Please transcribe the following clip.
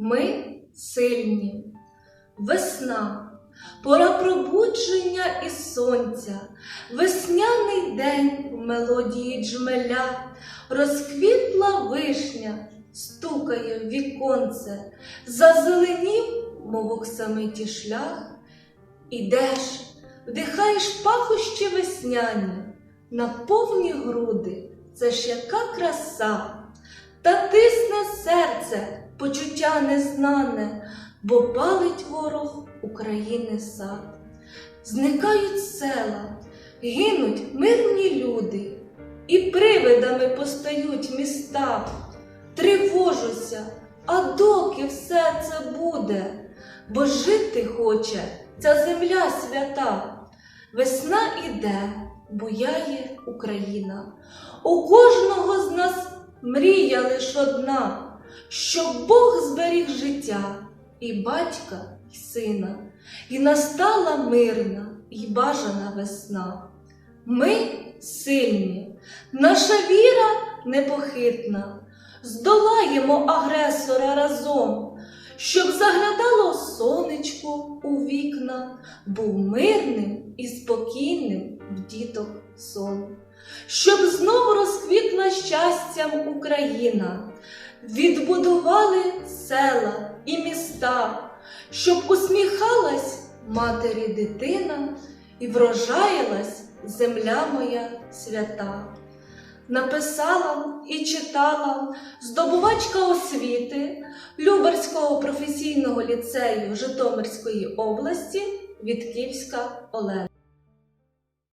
Ми сильні. Весна, пора пробудження і сонця, весняний день в мелодії джмеля, розквітла вишня, стукає в віконце, зазеленів, мов оксамиті шлях. Ідеш, вдихаєш пахощі весняні, на повні груди, це ж яка краса, та тисне серце, почуття незнане, бо палить ворог України сад. Зникають села, гинуть мирні люди, і привидами постають міста. Тривожуся, а доки все це буде, бо жити хоче ця земля свята. Весна іде, буяє Україна. У кожного з нас мрія лиш одна, щоб Бог зберіг життя і батька, і сина, і настала мирна і бажана весна. Ми сильні, наша віра непохитна, здолаємо агресора разом, щоб заглядало сонечко у вікна, був мирним і спокійним в діток сон, щоб знову розквітла щастям Україна, відбудували села і міста, щоб усміхалась матері дитина і врожаїлась земля моя свята. Написала і читала здобувачка освіти Люберського професійного ліцею Житомирської області Вітківська Олена.